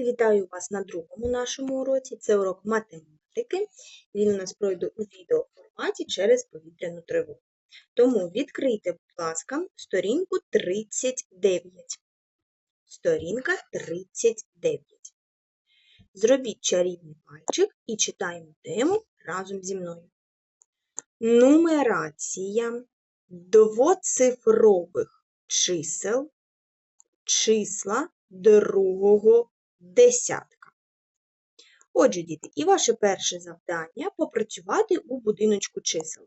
Вітаю вас на другому нашому уроці. Це урок математики. Він у нас пройде у відеоформаті через повітряну тривогу. Тому відкрийте, будь ласка, сторінку 39. Сторінка 39. Зробіть чарівний пальчик і читаємо тему разом зі мною. Нумерація двоцифрових чисел числа другого десятка. Отже, діти, і ваше перше завдання попрацювати у будиночку чисел.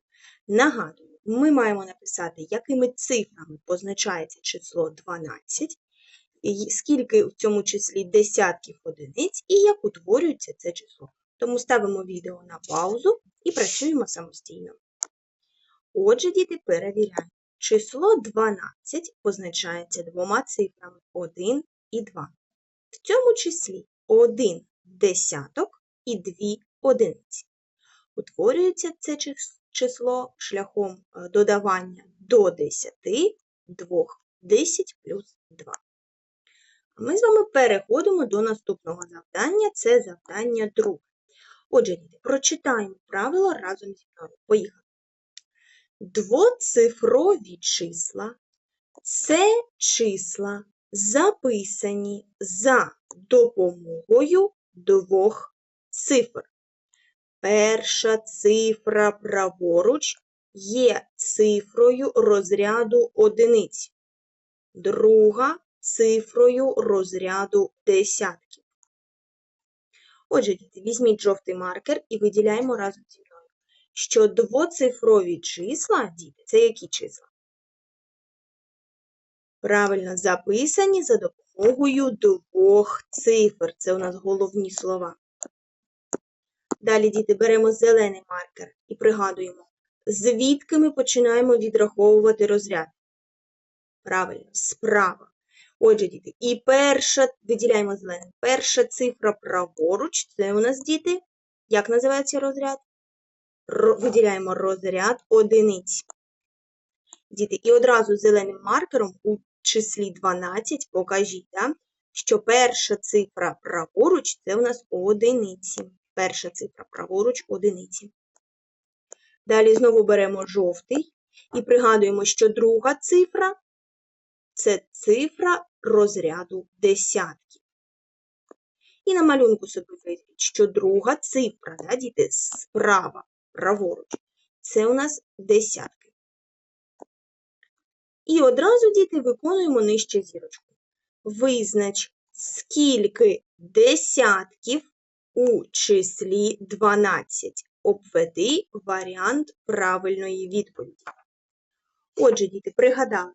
Нагадую, ми маємо написати, якими цифрами позначається число 12, скільки в цьому числі десятків одиниць і як утворюється це число. Тому ставимо відео на паузу і працюємо самостійно. Отже, діти, перевіряємо. Число 12 позначається двома цифрами 1 і 2. В цьому числі 1 десяток і 2 одиниці. Утворюється це число шляхом е, додавання до 10 2, 10 плюс 2. Ми з вами переходимо до наступного завдання. Це завдання друге. Отже, прочитаємо правила разом зі мною. Поїхали. Двоцифрові числа це числа, записані за допомогою двох цифр. Перша цифра праворуч є цифрою розряду одиниць, друга цифрою розряду десятків. Отже, діти, візьміть жовтий маркер і виділяємо разом зі мною що двоцифрові числа, діти, це які числа? Правильно записані за допомогою двох цифр. Це у нас головні слова. Далі, діти, беремо зелений маркер і пригадуємо, звідки ми починаємо відраховувати розряд. Правильно, справа. Отже, діти, і перша, виділяємо зеленим, перша цифра праворуч, це у нас діти. Як називається розряд? Ро- виділяємо розряд одиниць. Діти, і одразу зеленим маркером у числі 12 покажіть, да, що перша цифра праворуч це у нас одиниці. Перша цифра праворуч одиниці. Далі знову беремо жовтий і пригадуємо, що друга цифра це цифра розряду десятків. І на малюнку собі виявіть, що друга цифра, да, діти, справа праворуч. Це у нас десятки. І одразу, діти, виконуємо нижче зірочку. Визнач, скільки десятків у числі 12. Обведи варіант правильної відповіді. Отже, діти, пригадали,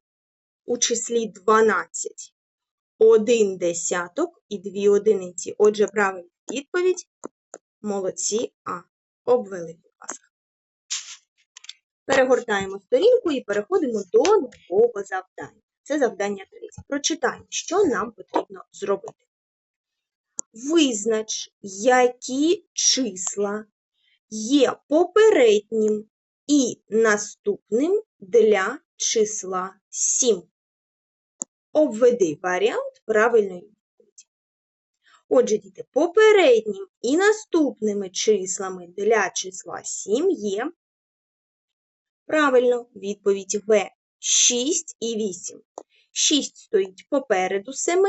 у числі 12 один десяток і дві одиниці. Отже, правильна відповідь молодці А. Обвели. Перегортаємо сторінку і переходимо до нового завдання. Це завдання 30. Прочитаємо, що нам потрібно зробити. Визнач, які числа є попереднім і наступним для числа 7. Обведи варіант правильної відповіді. Отже, діти, попереднім і наступними числами для числа 7 є Правильно, відповідь В. 6 і 8. 6 стоїть попереду 7,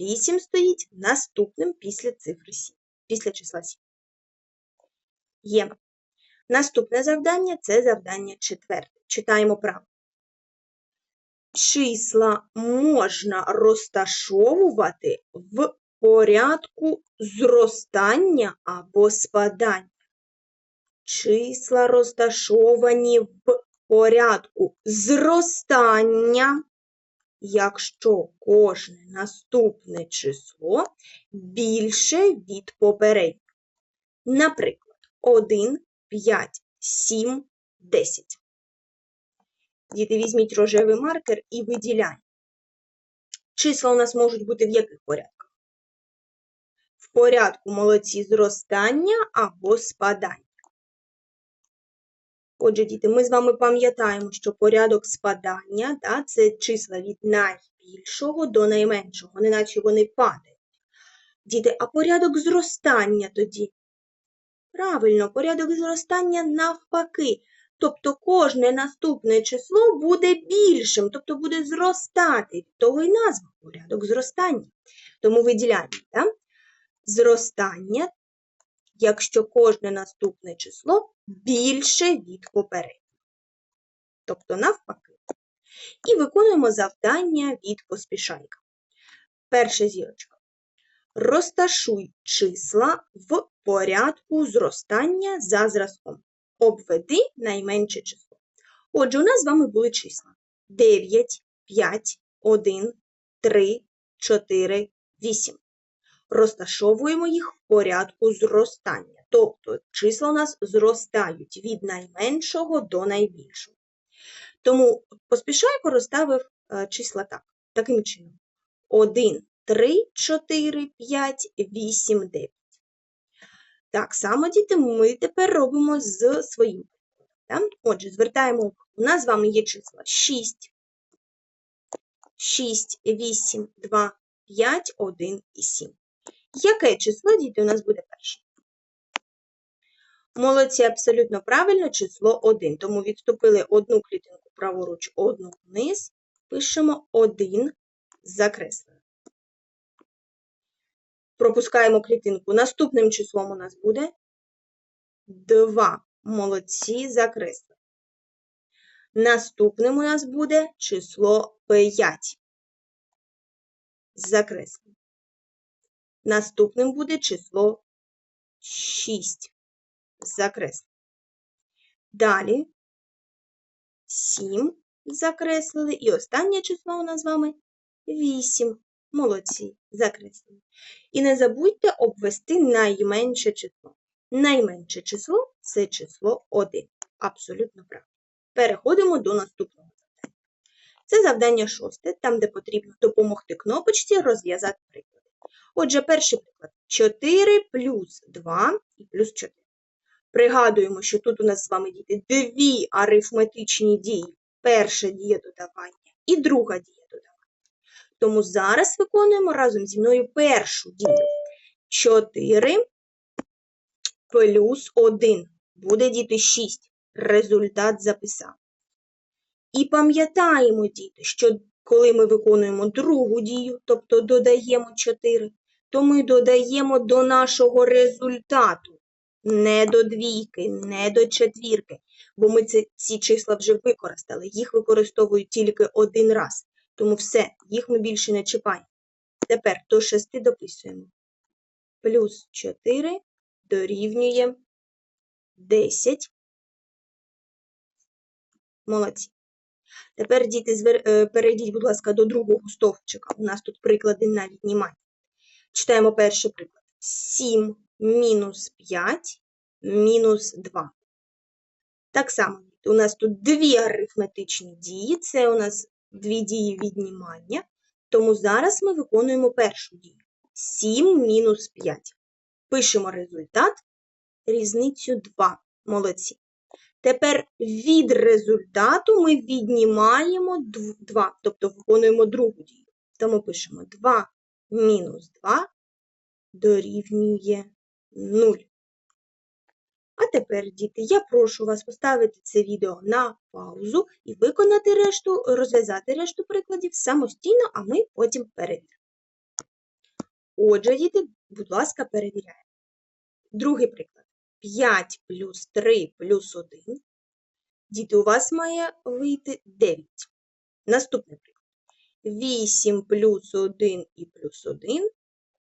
8 стоїть наступним після цифри 7, після числа 7. Є. Наступне завдання це завдання четверте. Читаємо право. Числа можна розташовувати в порядку зростання або спадання числа розташовані в порядку зростання, якщо кожне наступне число більше від попереднього. Наприклад, 1, 5, 7, 10. Діти, візьміть рожевий маркер і виділяємо. Числа у нас можуть бути в яких порядках? В порядку молодці зростання або спадання. Отже, діти, ми з вами пам'ятаємо, що порядок спадання да, це числа від найбільшого до найменшого, неначе вони падають. Діти, а порядок зростання тоді? Правильно, порядок зростання навпаки. Тобто кожне наступне число буде більшим, тобто буде зростати. Того і назва порядок зростання. Тому виділяємо так? зростання, якщо кожне наступне число більше від попереднього. Тобто навпаки. І виконуємо завдання від поспішайка. Перша зірочка. Розташуй числа в порядку зростання за зразком. Обведи найменше число. Отже, у нас з вами були числа 9, 5, 1, 3, 4, 8. Розташовуємо їх в порядку зростання. Тобто числа у нас зростають від найменшого до найбільшого. Тому поспішайко розставив е, числа так, таким чином. 1, 3, 4, 5, 8, 9. Так само, діти, ми тепер робимо з своїм прикладом. Отже, звертаємо. У нас з вами є числа 6, 6, 8, 2, 5, 1 і 7. Яке число, діти, у нас буде перше? Молодці, абсолютно правильно, число 1. Тому відступили одну клітинку праворуч, одну вниз, пишемо 1, закреслено. Пропускаємо клітинку. Наступним числом у нас буде 2. Молодці, закреслено. Наступним у нас буде число 5. Закреслено. Наступним буде число 6. Закреслено. Далі 7 закреслили. І останнє число у нас з вами 8. Молодці, закреслили. І не забудьте обвести найменше число. Найменше число це число 1. Абсолютно правильно. Переходимо до наступного завдання. Це завдання шосте, там, де потрібно допомогти кнопочці розв'язати приклади. Отже, перший приклад 4 плюс 2 і плюс 4. Пригадуємо, що тут у нас з вами діти дві арифметичні дії. Перша дія додавання і друга дія додавання. Тому зараз виконуємо разом зі мною першу дію. 4 плюс 1 буде діти 6. Результат записав. І пам'ятаємо, діти, що коли ми виконуємо другу дію, тобто додаємо 4, то ми додаємо до нашого результату. Не до двійки, не до четвірки, бо ми ці, ці числа вже використали. Їх використовують тільки один раз. Тому все, їх ми більше не чіпаємо. Тепер до 6 дописуємо. Плюс 4 дорівнює 10. Молодці. Тепер, діти. Е, перейдіть, будь ласка, до другого стовпчика. У нас тут приклади на віднімання. Читаємо перший приклад. 7 мінус 5 мінус 2. Так само, у нас тут дві арифметичні дії. Це у нас дві дії віднімання. Тому зараз ми виконуємо першу дію. 7 мінус 5. Пишемо результат. Різницю 2. Молодці. Тепер від результату ми віднімаємо 2, тобто виконуємо другу дію. Тому пишемо 2 мінус 2 дорівнює 0. А тепер, діти, я прошу вас поставити це відео на паузу і виконати решту, розв'язати решту прикладів самостійно, а ми потім перевіримо. Отже, діти, будь ласка, перевіряємо. Другий приклад. 5 плюс 3 плюс 1. Діти, у вас має вийти 9. Наступний приклад. 8 плюс 1 і плюс 1.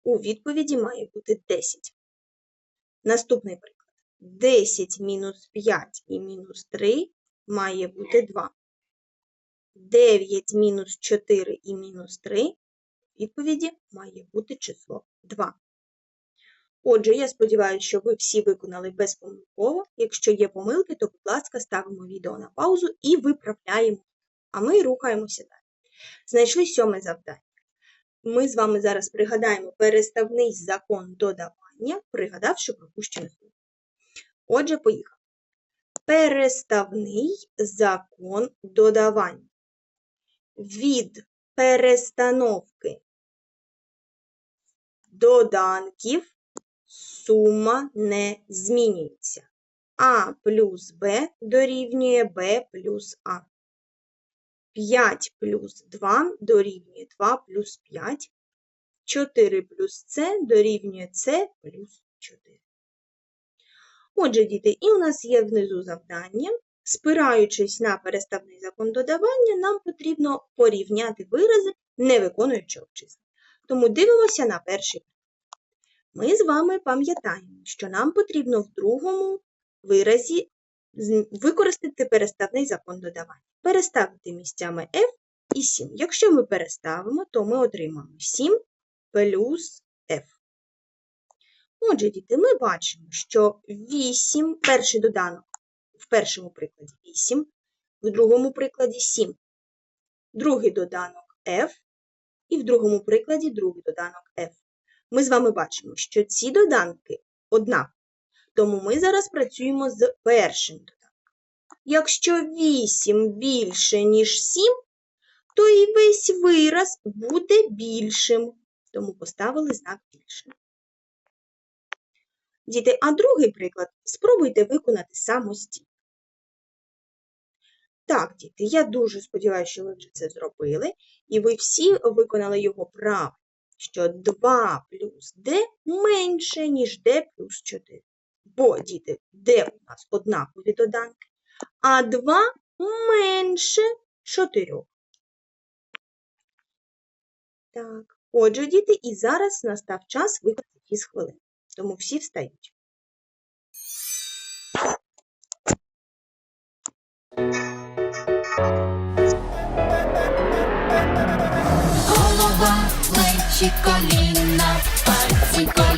У відповіді має бути 10. Наступний приклад. 10 мінус 5 і мінус 3 має бути 2. 9 мінус 4 і мінус 3 в відповіді має бути число 2. Отже, я сподіваюся, що ви всі виконали безпомилково. Якщо є помилки, то, будь ласка, ставимо відео на паузу і виправляємо. А ми рухаємося далі. Знайшли сьоме завдання. Ми з вами зараз пригадаємо переставний закон додавання, пригадавши пропущене слово. Отже, поїхали. Переставний закон додавання. Від перестановки доданків сума не змінюється. А плюс Б дорівнює Б плюс А. 5 плюс 2 дорівнює 2 плюс 5. 4 плюс С дорівнює С плюс 4. Отже, діти, і у нас є внизу завдання. Спираючись на переставний закон додавання, нам потрібно порівняти вирази, не виконуючи обчислення. Тому дивимося на перший. Ми з вами пам'ятаємо, що нам потрібно в другому виразі використати переставний закон додавання. Переставити місцями f і 7. Якщо ми переставимо, то ми отримаємо 7 плюс f. Отже, діти, ми бачимо, що 8, перший доданок в першому прикладі 8, в другому прикладі 7. Другий доданок f і в другому прикладі другий доданок f. Ми з вами бачимо, що ці доданки однакові. Тому ми зараз працюємо з першим доданком. Якщо 8 більше, ніж 7, то і весь вираз буде більшим. Тому поставили знак більше. Діти, а другий приклад спробуйте виконати самостійно. Так, діти, я дуже сподіваюся, що ви вже це зробили, і ви всі виконали його правильно, що 2 плюс d менше, ніж d плюс 4. Бо, діти, d у нас однакові доданки, а 2 менше 4. Так, отже, діти, і зараз настав час виконати із хвилин. Тому всі встають. Плечі, коліна, пальці, коліна,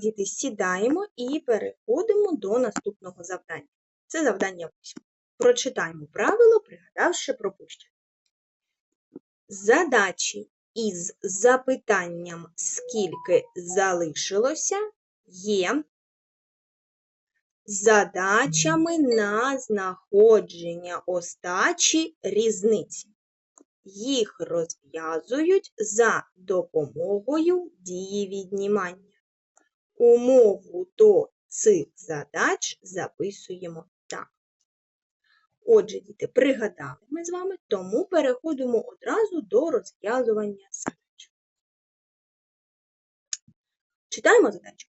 діти, сідаємо і переходимо до наступного завдання. Це завдання 8. Прочитаємо правило, пригадавши пропущене. Задачі із запитанням скільки залишилося є задачами на знаходження остачі різниці. Їх розв'язують за допомогою дії віднімання. Умову до цих задач записуємо так. Отже, діти, пригадали ми з вами, тому переходимо одразу до розв'язування задач. Читаємо задачу.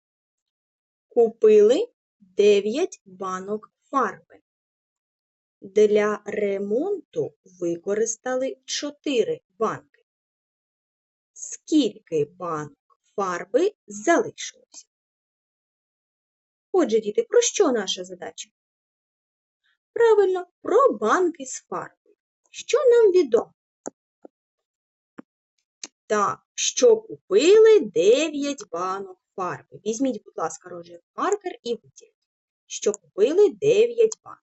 Купили 9 банок фарби. Для ремонту використали 4 банки. Скільки банок фарби залишилося? Отже, діти, про що наша задача? Правильно, про банки з фарбою. Що нам відомо? Так, що купили 9 банок фарби. Візьміть, будь ласка, рожевий маркер і виділіть, що купили 9 банок.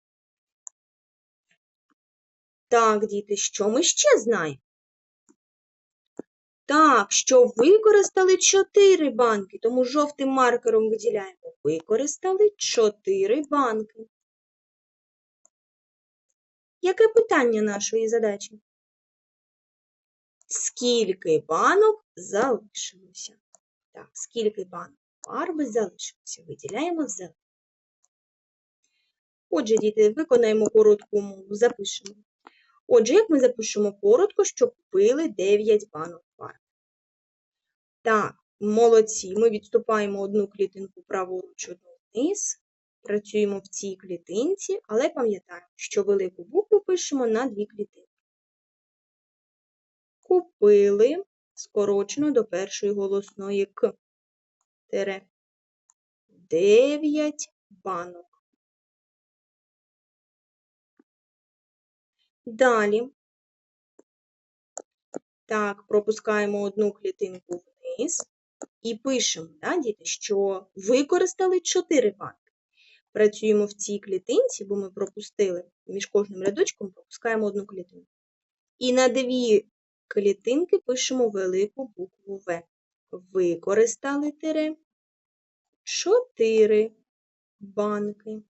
Так, діти, що ми ще знаємо? Так, що використали 4 банки, тому жовтим маркером виділяємо. Використали 4 банки. Яке питання нашої задачі? Скільки банок залишилося? Так, скільки банок фарби залишилося? Виділяємо зеленим. Отже, діти, виконаємо коротку умову, запишемо. Отже, як ми запишемо коротко, що купили 9 банок фарби? Так, молодці. Ми відступаємо одну клітинку праворуч, одну вниз. Працюємо в цій клітинці, але пам'ятаємо, що велику букву пишемо на дві клітинки. Купили скорочено до першої голосної К. Тере. 9 банок. Далі. Так, пропускаємо одну клітинку вниз і пишемо, да, діти, що використали 4 банки. Працюємо в цій клітинці, бо ми пропустили між кожним рядочком пропускаємо одну клітинку. І на дві клітинки пишемо велику букву В. Використали тире 4 банки.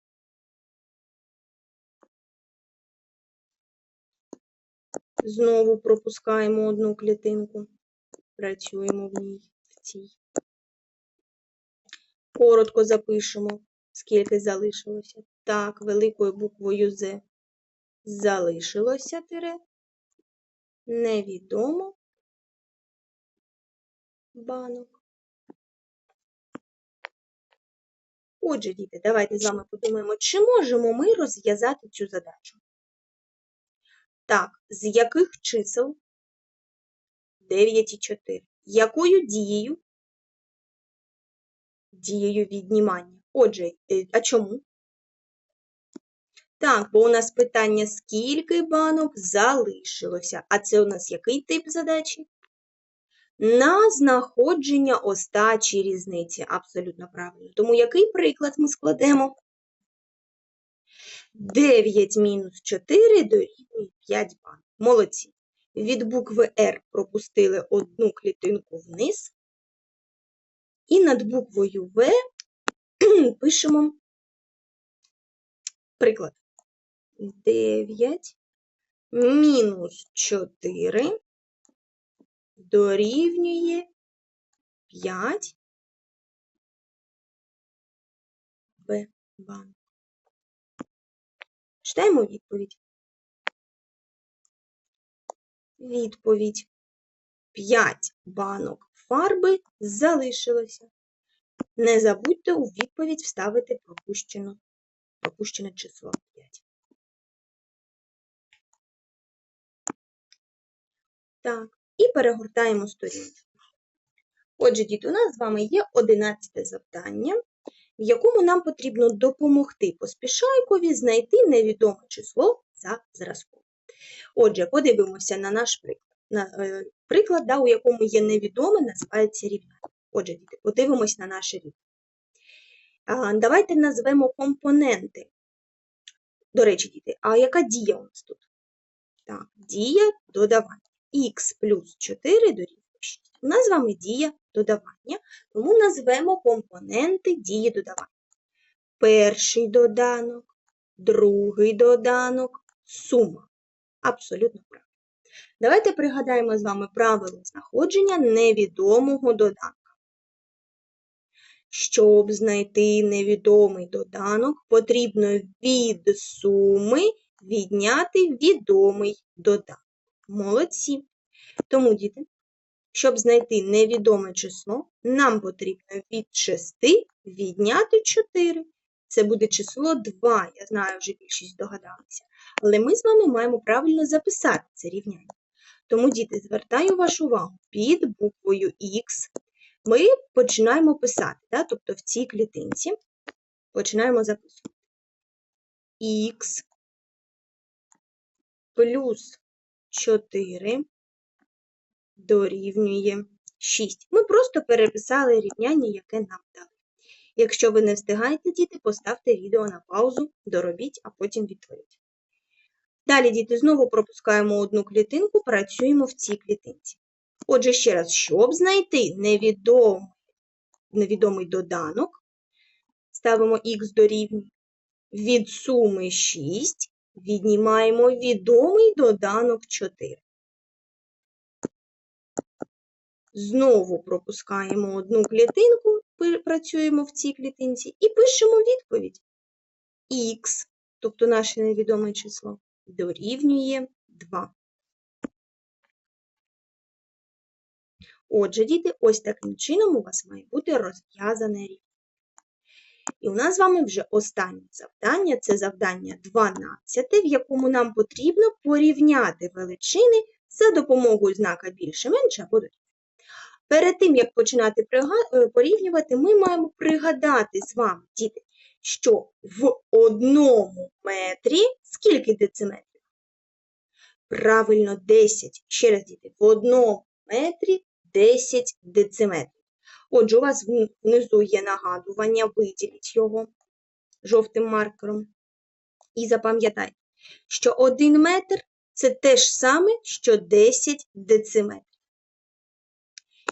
Знову пропускаємо одну клітинку. Працюємо в ній, в цій. Коротко запишемо, скільки залишилося. Так, великою буквою З залишилося тире. Невідомо банок. Отже, діти, давайте з вами подумаємо, чи можемо ми розв'язати цю задачу. Так, з яких чисел 9 і 4? Якою дією? Дією віднімання. Отже, е, а чому? Так, бо у нас питання, скільки банок залишилося. А це у нас який тип задачі? На знаходження остачі різниці. Абсолютно правильно. Тому який приклад ми складемо? 9 мінус 4 дорівнює 5 банок. Молодці. Від букви R пропустили одну клітинку вниз. І над буквою В пишемо приклад. 9 мінус 4 дорівнює 5 Б банк. Читаємо відповідь. Відповідь. 5 банок фарби залишилося. Не забудьте у відповідь вставити пропущено, пропущене число 5. Так, і перегортаємо сторінку. Отже, діти, у нас з вами є 11 завдання, в якому нам потрібно допомогти поспішайкові знайти невідоме число за зразком. Отже, подивимося на наш приклад. На, е, приклад, да, у якому є невідоме, називається рівняння. Отже, діти, подивимось на наше рівняння. Давайте назвемо компоненти. До речі, діти, а яка дія у нас тут? Так, дія додавання. Х плюс 4 дорівнює 6. У нас з вами дія додавання, тому назвемо компоненти дії додавання. Перший доданок, другий доданок, сума. Абсолютно правильно. Давайте пригадаємо з вами правило знаходження невідомого доданка. Щоб знайти невідомий доданок, потрібно від суми відняти відомий доданок. Молодці. Тому, діти, щоб знайти невідоме число, нам потрібно від 6 відняти 4. Це буде число 2. Я знаю, вже більшість здогадалися. Але ми з вами маємо правильно записати це рівняння. Тому, діти, звертаю вашу увагу під буквою Х. Ми починаємо писати, да? тобто в цій клітинці починаємо записувати. Х плюс 4 дорівнює 6. Ми просто переписали рівняння, яке нам дали. Якщо ви не встигаєте, діти, поставте відео на паузу, доробіть, а потім відтворіть. Далі, діти, знову пропускаємо одну клітинку, працюємо в цій клітинці. Отже, ще раз, щоб знайти невідомий, невідомий доданок, ставимо х дорівнює від суми 6, віднімаємо відомий доданок 4. Знову пропускаємо одну клітинку, працюємо в цій клітинці і пишемо відповідь. Х тобто наше невідоме число, дорівнює 2. Отже, діти, ось таким чином у вас має бути розв'язане рівняння. І у нас з вами вже останнє завдання це завдання 12, в якому нам потрібно порівняти величини за допомогою знака більше, менше або дорівнює. Перед тим, як починати е, порівнювати, ми маємо пригадати з вами, діти, що в одному метрі скільки дециметрів? Правильно, 10. Ще раз, діти, в одному метрі 10 дециметрів. Отже, у вас внизу є нагадування, виділіть його жовтим маркером. І запам'ятайте, що 1 метр це те ж саме, що 10 дециметрів.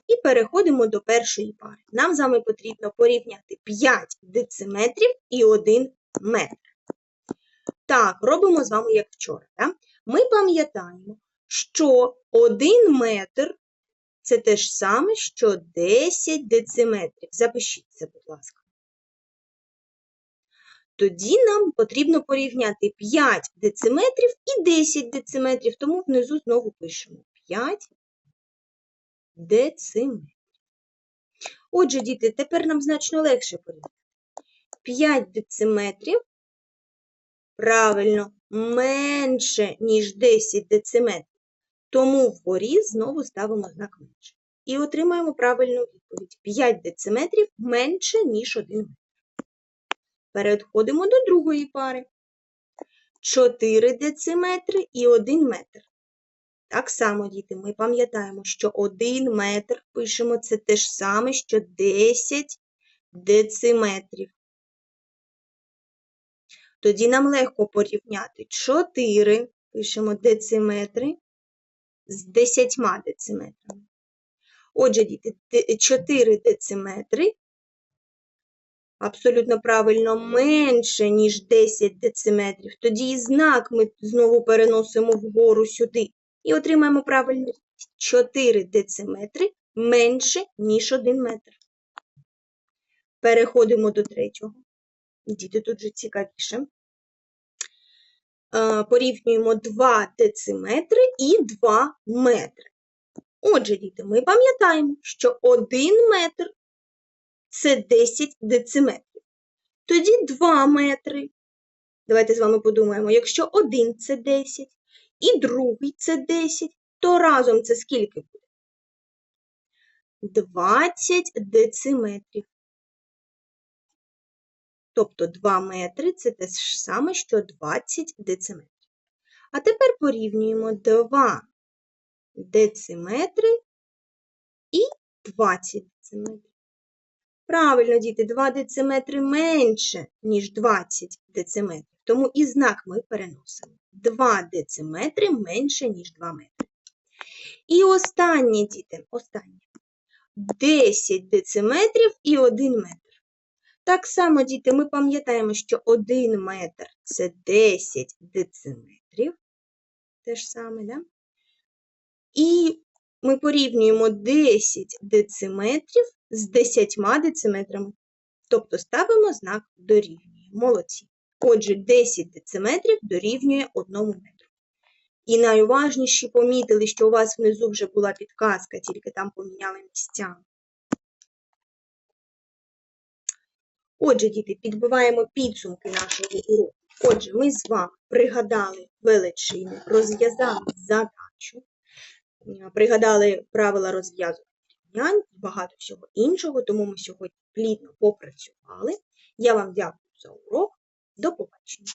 І переходимо до першої пари. Нам з вами потрібно порівняти 5 дециметрів і 1 метр. Так, робимо з вами як вчора. Да? Ми пам'ятаємо, що 1 метр це те ж саме, що 10 дециметрів. Запишіть це, будь ласка. Тоді нам потрібно порівняти 5 дециметрів і 10 дециметрів, тому внизу знову пишемо 5 дециметрів. Отже, діти, тепер нам значно легше порівняти. 5 дециметрів, правильно, менше, ніж 10 дециметрів. Тому вгорі знову ставимо знак менше. І отримаємо правильну відповідь. 5 дециметрів менше, ніж 1 метр. Переходимо до другої пари. 4 дециметри і 1 метр. Так само, діти, ми пам'ятаємо, що 1 метр пишемо це те ж саме, що 10 дециметрів. Тоді нам легко порівняти 4, пишемо дециметри, з 10 дециметрами. Отже, діти, 4 дециметри абсолютно правильно менше, ніж 10 дециметрів. Тоді і знак ми знову переносимо вгору сюди і отримаємо правильну 4 дециметри менше, ніж 1 метр. Переходимо до третього. Діти, тут же цікавіше. Порівнюємо 2 дециметри і 2 метри. Отже, діти, ми пам'ятаємо, що 1 метр це 10 дециметрів. Тоді 2 метри. Давайте з вами подумаємо, якщо один це 10 і другий це 10, то разом це скільки буде? 20 дециметрів. Тобто 2 метри це те ж саме, що 20 дециметрів. А тепер порівнюємо 2 дециметри і 20 дециметрів. Правильно, діти, 2 дециметри менше, ніж 20 дециметрів. Тому і знак ми переносимо. 2 дециметри менше, ніж 2 метри. І останнє, діти, останнє. 10 дециметрів і 1 метр. Так само, діти, ми пам'ятаємо, що 1 метр це 10 дециметрів. Те ж саме, да? І ми порівнюємо 10 дециметрів з 10 дециметрами. Тобто ставимо знак дорівнює. Молодці. Отже, 10 дециметрів дорівнює 1 метру. І найуважніші помітили, що у вас внизу вже була підказка, тільки там поміняли місцями. Отже, діти, підбиваємо підсумки нашого уроку. Отже, ми з вами пригадали величини, розв'язали задачу, е, пригадали правила розв'язування рівнянь і багато всього іншого, тому ми сьогодні плідно попрацювали. Я вам дякую за урок. До побачення.